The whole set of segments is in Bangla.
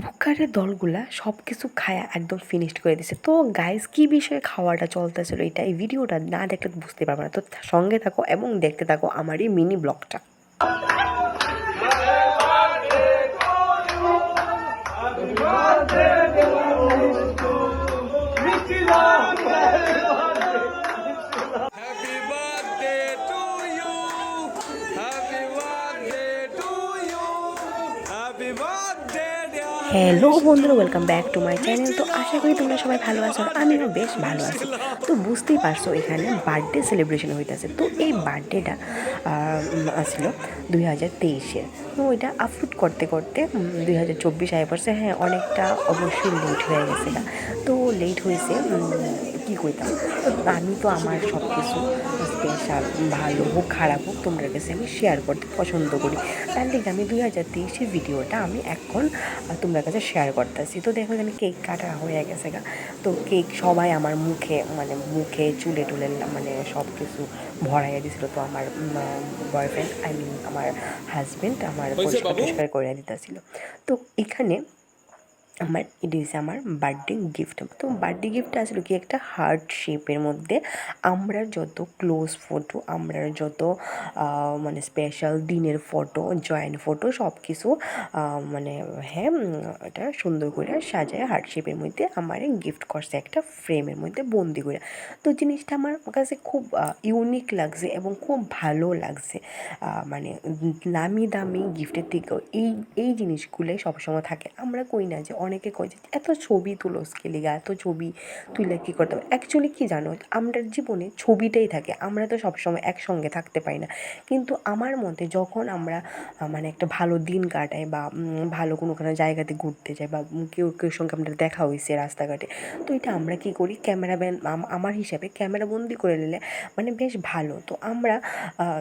বুকারের দলগুলা সব কিছু খায়া একদম ফিনিশড করে দিছে। তো গাইস কি বিষয়ে খাওয়াটা চলতেছিল এটা এই ভিডিওটা না দেখলে বুঝতে পারবে না। তো সঙ্গে থাকো এবং দেখতে থাকো আমার এই মিনি ব্লগটা হ্যালো বন্ধুরা welcome back to my channel তো আশা করি তোমরা সবাই ভালো আছো আর আমিও বেশ ভালো আছি। তো বুঝতেই পারছ, এখানে বার্থডে সেলিব্রেশন হইতেছে। তো এই বার্থডেটা আসলো দুই হাজার তেইশের তো ওইটা আপলোড করতে করতে দুই হাজার চব্বিশ আয় পড়ছে। হ্যাঁ অনেকটা অবশ্যই লেট হয়ে গেছে তো লেট হয়েছে কী কইতাম তো আমি তো আমার সব কিছু স্পেশাল ভালো হোক খারাপ হোক তোমরা কাছে আমি শেয়ার করতে পছন্দ করি। তার লিগে আমি দুই হাজার তেইশের ভিডিওটা আমি এখন তোমরা কাছে শেয়ার করতেছি। তো দেখো এখানে কেক কাটা হয়ে গেছে গা। তো কেক সবাই আমার মুখে মানে মুখে চুলে টুলে মানে সব কিছু ভরাইয়া দিছিল। তো আমার বয়ফ্রেন্ড আই মিন আমার হাজব্যান্ড আমার পরিষ্কার পরিষ্কার করে দিতেছিল। তো এখানে আমার এটা হচ্ছে আমার বার্থডে গিফট তো বার্থডে গিফট আসলে কি একটা হার্ট শেপের মধ্যে। আমরা যত ক্লোজ ফটো আমরা যত মানে স্পেশাল দিনের ফটো জয়েন্ট ফটো সব কিছু মানে হ্যাঁ এটা সুন্দর করে সাজায় হার্ট শেপের মধ্যে। আমার গিফট করছে একটা ফ্রেমের মধ্যে বন্দি করে। তো জিনিসটা আমার কাছে খুব ইউনিক লাগছে এবং খুব ভালো লাগছে। মানে নামি দামি গিফটের থেকেও। এই এই জিনিসগুলোই সবসময় থাকে। আমরা কই না যে অনেকে কয় যে, এত ছবি তুলো স্কেলিগা এত ছবি তুলে কী করতে হবে অ্যাকচুয়ালি কী জানো, আমরা জীবনে ছবিটাই থাকে, আমরা তো সবসময় একসঙ্গে থাকতে পারি না। কিন্তু আমার মতে যখন আমরা মানে একটা ভালো দিন কাটাই বা ভালো কোনো কোনো জায়গাতে ঘুরতে যাই বা কেউ কেউ সঙ্গে আমাদের দেখা হয়েছে রাস্তাঘাটে, তো এটা আমরা কী করি? ক্যামেরা আমার হিসাবে ক্যামেরা বন্দি করে নিলে মানে বেশ ভালো। তো আমরা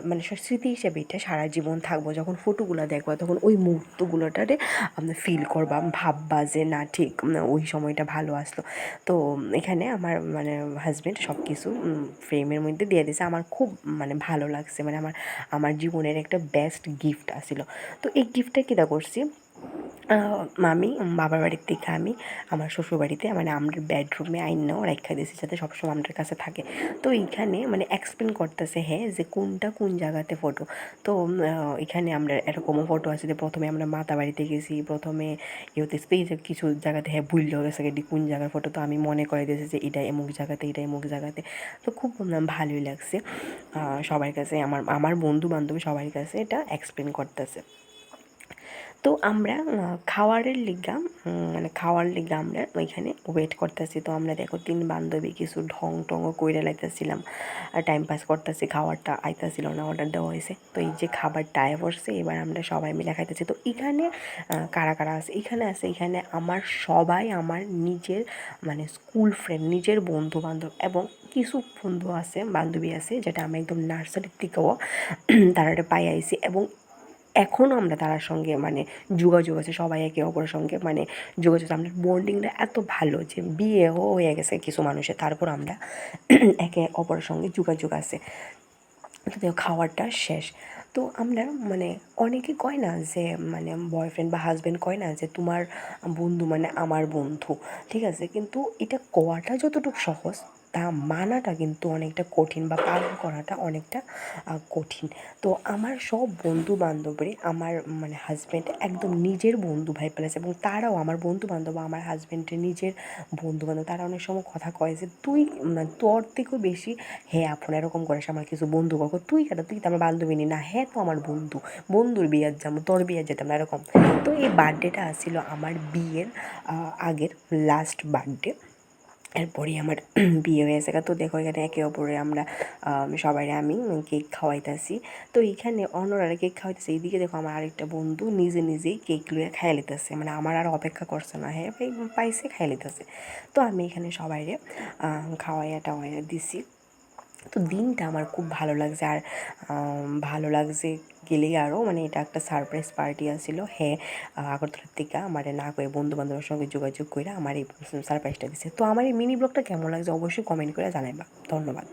মানে স্মৃতি হিসেবে এটা সারা জীবন থাকব। যখন ফটোগুলো দেখবা, তখন ওই মুহূর্তগুলোটারে আমরা ফিল করবা, ভাববা যে, না, ঠিক ওই সময়টা ভালো আসলো। তো এখানে আমার মানে হাজব্যান্ড সব কিছু ফ্রেমের মধ্যে দিয়ে দিয়েছে। আমার খুব মানে ভালো লাগছে। মানে আমার আমার জীবনের একটা বেস্ট গিফট আসিল। তো এই গিফটটা কীটা করছি? আমি বাবার বাড়ির থেকে আমি, আমার শ্বশুর বাড়িতে মানে আমরা বেডরুমে আইনাও রেখা দিয়েছি যাতে সবসময় আমাদের কাছে থাকে। তো এইখানে মানে এক্সপ্লেন করতেছে হ্যাঁ যে কোনটা কোন জায়গাতে ফটো তো এখানে আমরা এরকমও ফটো আছে যে প্রথমে আমরা মাতা বাড়িতে গেছি, প্রথমে ইয়েতে যে কিছু জায়গাতে হ্যাঁ ভুললেও গেছে এটি কোন জায়গার ফটো তো আমি মনে করে দিয়েছি যে এটা এমুক জায়গাতে, এটা এমুক জায়গাতে। তো খুব ভালোই লাগছে। সবার কাছে, আমার আমার বন্ধু বান্ধবী সবার কাছে এটা এক্সপ্লেন করতেছে। তো আমরা খাওয়ারের লিগা মানে খাওয়ার লিগা আমরা ওইখানে ওয়েট করতেছি। তো আমরা দেখো তিন বান্ধবী কিছু ঢং টংও কইরা লাইতেছিলাম। আর টাইম পাস করতেছি খাবারটা আইতাছিল না অর্ডার দেওয়া হয়েছে তো এই যে খাবারটা আয় পড়ছে এবার আমরা সবাই মিলে খাইতেছি। তো এখানে কারা কারা আছে? এখানে আছে, এখানে আমার সবাই, আমার নিজের মানে স্কুল ফ্রেন্ড নিজের বন্ধু বান্ধব এবং কিছু বন্ধু আছে, বান্ধবী আছে, যেটা আমি একদম নার্সারির থেকেও, তারা পাই আইছি এবং এখনও আমরা তার সঙ্গে মানে যোগাযোগ আছে, সবাই একে অপরের সঙ্গে মানে যোগাযোগ। আমাদের বন্ডিংটা এত ভালো যে বিয়ে হয়ে গেছে কিছু মানুষের, তারপর আমরা একে অপরের সঙ্গে যোগাযোগ আছে। তো খাওয়ারটা শেষ। তো আমরা মানে অনেকে কয় না যে মানে বয়ফ্রেন্ড বা হাজব্যান্ড কয় না যে তোমার বন্ধু মানে আমার বন্ধু, ঠিক আছে? কিন্তু এটা কোয়াটা যতটুকু সহজ তা মানাটা কিন্তু অনেকটা কঠিন বা পালন করাটা অনেকটা কঠিন। তো আমার সব বন্ধু বান্ধবরে আমার মানে হাজব্যান্ড একদম নিজের বন্ধু ভাই পেলেছে এবং তারাও আমার বন্ধু বান্ধব আমার হাজব্যান্ডের নিজের বন্ধু বান্ধব তারা অনেক সময় কথা কয় যে, তুই মানে তোর থেকেও বেশি হ্যাঁ আপন, এরকম করিস, আমার কিছু বন্ধু কখন, তুই কেন? তুই তো আমার বান্ধবী নি। না হ্যাঁ তো আমার বন্ধু, বন্ধুর বিয়ের যাব, তোর বিয়ে যেতাম না, এরকম। তো এই বার্থডেটা আসছিল আমার বিয়ের আগের লাস্ট বার্থডে এরপরই আমার বিয়ে হয়ে গেছে। তো দেখো এখানে একে অপরে আমরা আম, সবাই আমি কেক খাওয়াইতেছি। তো এইখানে অন্যরা কেক খাওয়াইতেছে। এইদিকে দেখো আমার আরেকটা বন্ধু নিজে নিজেই কেক লুয়ে খাইয়ে লিতেছে মানে আমার আর অপেক্ষা করছে না। হ্যাঁ পাইসে খাইয়ে লিতেছে তো আমি এখানে সবাইরে খাওয়াইয়া টাওয়াইয়া দিছি। তো দিনটা আমার খুব ভালো লাগছে। আর ভালো লাগছে গেলে আরও মানে এটা একটা সারপ্রাইজ পার্টি আসছিল হ্যাঁ আগরতলার থেকে আমার না করে বন্ধু বান্ধবের সঙ্গে যোগাযোগ করে আমার এই সারপ্রাইজটা দিছে। তো আমার এই মিনি ব্লগটা কেমন লাগছে অবশ্যই কমেন্ট করে জানাইবা। ধন্যবাদ।